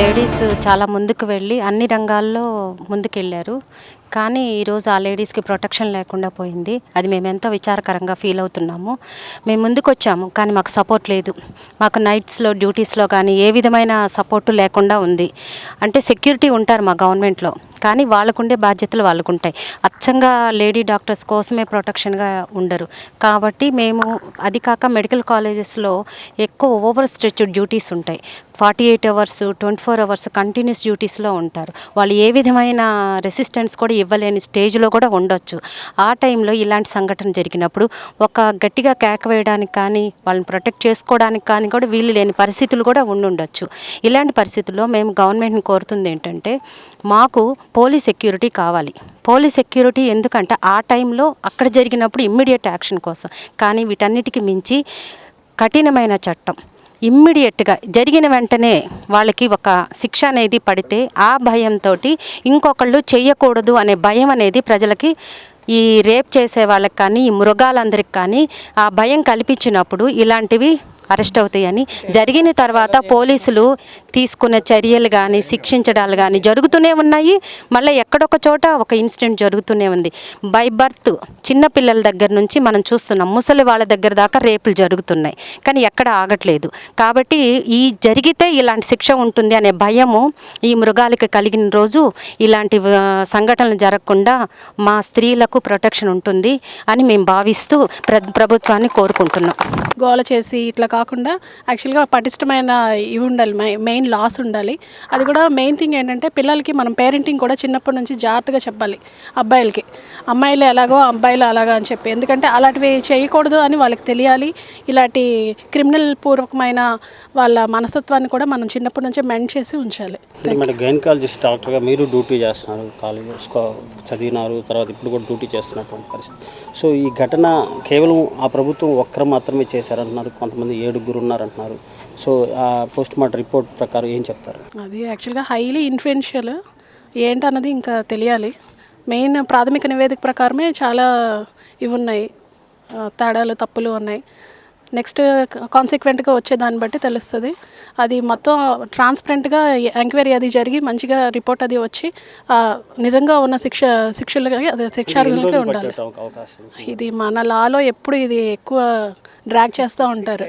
Ladies చాలా ముందుకు వెళ్ళి అన్ని రంగాల్లో ముందుకెళ్ళారు. కానీ ఈరోజు ఆ లేడీస్కి ప్రొటెక్షన్ లేకుండా పోయింది. అది మేము ఎంతో విచారకరంగా ఫీల్ అవుతున్నాము. మేము ముందుకు వచ్చాము కానీ మాకు సపోర్ట్ లేదు. మాకు నైట్స్లో డ్యూటీస్లో కానీ ఏ విధమైన సపోర్టు లేకుండా ఉంది. అంటే సెక్యూరిటీ ఉంటారు మా గవర్నమెంట్లో. కానీ వాళ్ళకుండే బాధ్యతలు వాళ్ళకు ఉంటాయి అచ్చంగా లేడీ డాక్టర్స్ కోసమే ప్రొటెక్షన్గా ఉండరు. కాబట్టి మేము అది కాక మెడికల్ కాలేజెస్లో ఎక్కువ ఓవర్ స్ట్రెచ్ డ్యూటీస్ ఉంటాయి. Forty eight hours twenty four hours continuous డ్యూటీస్లో ఉంటారు. వాళ్ళు ఏ విధమైన రెసిస్టెన్స్ కూడా ఇవ్వలేని స్టేజ్లో కూడా ఉండొచ్చు. ఆ టైంలో ఇలాంటి సంఘటన జరిగినప్పుడు ఒక గట్టిగా కేక వేయడానికి కానీ వాళ్ళని ప్రొటెక్ట్ చేసుకోవడానికి కానీ కూడా వీలు లేని పరిస్థితులు కూడా ఉండుండొచ్చు. ఇలాంటి పరిస్థితుల్లో మేము గవర్నమెంట్ని కోరుతుంది ఏంటంటే మాకు పోలీస్ సెక్యూరిటీ కావాలి. పోలీస్ సెక్యూరిటీ ఎందుకంటే ఆ టైంలో అక్కడ జరిగినప్పుడు ఇమ్మీడియట్ యాక్షన్ కోసం. కానీ వీటన్నిటికి మించి కఠినమైన చట్టం. ఇమ్మీడియట్గా జరిగిన వెంటనే వాళ్ళకి ఒక శిక్ష అనేది పడితే ఆ భయంతో ఇంకొకళ్ళు చేయకూడదు అనే భయం అనేది ప్రజలకి ఈ రేప్ చేసే వాళ్ళకి కానీ ఈ మృగాలందరికి కానీ ఆ భయం కల్పించినప్పుడు ఇలాంటివి అరెస్ట్ అవుతాయని. జరిగిన తర్వాత పోలీసులు తీసుకున్న చర్యలు కానీ శిక్షించడాలు కానీ జరుగుతూనే ఉన్నాయి. మళ్ళీ ఎక్కడొక చోట ఒక ఇన్సిడెంట్ జరుగుతూనే ఉంది. బై బర్త్ చిన్న పిల్లల దగ్గర నుంచి మనం చూస్తున్నాం. ముసలి వాళ్ళ దగ్గర దాకా రేపులు జరుగుతున్నాయి. కానీ ఎక్కడ ఆగట్లేదు. కాబట్టి ఈ జరిగితే ఇలాంటి శిక్ష ఉంటుంది అనే భయము ఈ మృగాలకి కలిగిన రోజు ఇలాంటి సంఘటనలు జరగకుండా మా స్త్రీలకు ప్రొటెక్షన్ ఉంటుంది అని మేము భావిస్తూ ప్ర ప్రభుత్వాన్ని కోరుకుంటున్నాం. గోల చేసి ఇట్లా కాకుండా యాక్చువల్గా పటిష్టమైన ఇవి ఉండాలి మెయిన్ లాస్ ఉండాలి. అది కూడా మెయిన్ థింగ్ ఏంటంటే పిల్లలకి మనం పేరెంటింగ్ కూడా చిన్నప్పటి నుంచి జాగ్రత్తగా చెప్పాలి అబ్బాయిలకి. అమ్మాయిలు ఎలాగో అబ్బాయిలు అలాగా అని చెప్పి. ఎందుకంటే అలాంటివి చేయకూడదు అని వాళ్ళకి తెలియాలి. ఇలాంటి క్రిమినల్ పూర్వకమైన వాళ్ళ మనస్తత్వాన్ని కూడా మనం చిన్నప్పటి నుంచే మెండ్ చేసి ఉంచాలి. గైనకాలజిస్ట్ డాక్టర్గా మీరు డ్యూటీ చేస్తున్నారు కాలేజ్ చదివినారు తర్వాత ఇప్పుడు కూడా డ్యూటీ చేస్తున్నటువంటి పరిస్థితి. సో ఈ ఘటన కేవలం ఆ ప్రభుత్వం ఒక్కరు మాత్రమే చేశారంటున్నారు. కొంతమంది ఏడుగురు ఉన్నారంటున్నారు. సో ఆ పోస్ట్ మార్టం రిపోర్ట్ ప్రకారం ఏం చెప్తారు? అది యాక్చువల్గా హైలీ ఇన్ఫ్లుయెన్షియల్. ఏంటన్నది ఇంకా తెలియాలి. మెయిన్ ప్రాథమిక నివేదిక ప్రకారమే చాలా ఇవి ఉన్నాయి. తేడాలు తప్పులు ఉన్నాయి. నెక్స్ట్ కాన్సిక్వెంట్గా వచ్చే దాన్ని బట్టి తెలుస్తుంది. అది మొత్తం ట్రాన్స్పరెంట్గా ఎంక్వైరీ అది జరిగి మంచిగా రిపోర్ట్ అది వచ్చి నిజంగా ఉన్న శిక్ష శిక్షలకి అదే శిక్షార్హులకే ఉండాలి. ఇది మన లాలో ఎప్పుడు ఇది ఎక్కువ డ్రాగ్ చేస్తూ ఉంటారు.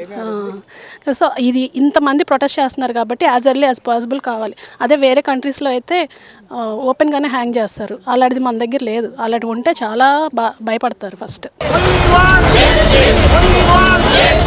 సో ఇది ఇంతమంది ప్రొటెస్ట్ చేస్తున్నారు కాబట్టి యాజ్ ఎర్లీ యాజ్ పాసిబుల్ కావాలి. అదే వేరే కంట్రీస్లో అయితే ఓపెన్గానే హ్యాంగ్ చేస్తారు. అలాంటిది మన దగ్గర లేదు. అలాంటి ఉంటే చాలా బా భయపడతారు ఫస్ట్ Yes.